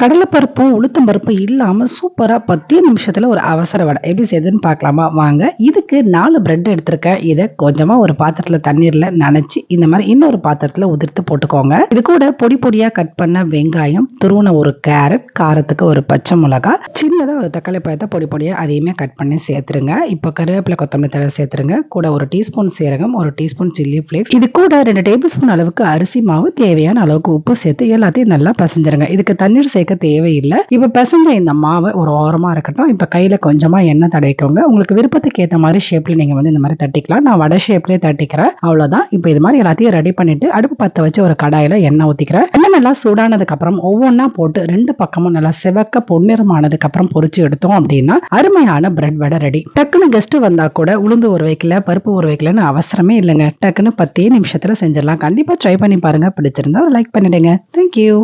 கடலைப்பருப்பும் உளுத்தம் பருப்பும் இல்லாமல் சூப்பராக பத்தே நிமிஷத்தில் ஒரு அவசர வடை. எப்படி செய்யுதுன்னு பார்க்கலாமா? வாங்க. இதுக்கு நாலு பிரெட் எடுத்திருக்கேன். இதை கொஞ்சமாக ஒரு பாத்திரத்தில் தண்ணீரில் நனைச்சி இந்த மாதிரி இன்னொரு பாத்திரத்தில் உதிர்த்து போட்டுக்கோங்க. இது கூட பொடி பொடியாக கட் பண்ண வெங்காயம் துருவன ஒரு கேரட் காரத்துக்கு ஒரு பச்சை மிளகா சின்னதாக ஒரு தக்காளி பழத்தை பொடி பொடியாக அதையுமே கட் பண்ணி சேர்த்துருங்க. இப்போ கருவேப்பிலை கொத்தமல்லி தழை சேர்த்துருங்க. கூட ஒரு டீஸ்பூன் சீரகம் ஒரு டீஸ்பூன் சில்லி ஃப்ளேக்ஸ். இது கூட ரெண்டு டேபிள் ஸ்பூன் அளவுக்கு அரிசி மாவு தேவையான அளவுக்கு உப்பு சேர்த்து எல்லாத்தையும் நல்லா பசஞ்சிருங்க. இதுக்கு தண்ணீர் சேர்க்க தேவையில்லை. இப்போ பிசைஞ்ச இந்த மாவை ஒரு ஓரமாக இருக்கட்டும். இப்போ கையில் கொஞ்சமாக எண்ணெய் தடவிக்கோங்க. உங்களுக்கு விருப்பத்துக்கு ஏற்ற மாதிரி ஷேப்பில் நீங்கள் வந்து இந்த மாதிரி தட்டிக்கலாம். நான் வடை ஷேப்லேயே தட்டிக்கிறேன். அவ்வளோதான் இப்போ இது மாதிரி எல்லாத்தையும் ரெடி பண்ணிட்டு அடுப்பு பற்ற வச்சு ஒரு கடாயில் எண்ணெய் ஊற்றிக்கிறேன் எண்ணெய் நல்லா சூடானதுக்கு அப்புறம் ஒவ்வொன்றா போட்டு ரெண்டு பக்கமும் நல்லா செவக்க பொன்னிறமானதுக்கு அப்புறம் எடுத்தோம் அப்படின்னா அருமையான பிரெட் வடை ரெடி டக்குன்னு கெஸ்ட் வந்தா கூட உளுந்து ஒரு வைக்கல பருப்பு ஒரு வைக்கலன்னு அவசரமே இல்லைங்க. டக்குன்னு பத்தே நிமிஷத்துல செஞ்சிடலாம். கண்டிப்பா ட்ரை பண்ணி பாருங்க. பிடிச்சிருந்தா லைக் பண்ணிடுங்க. தேங்க்யூ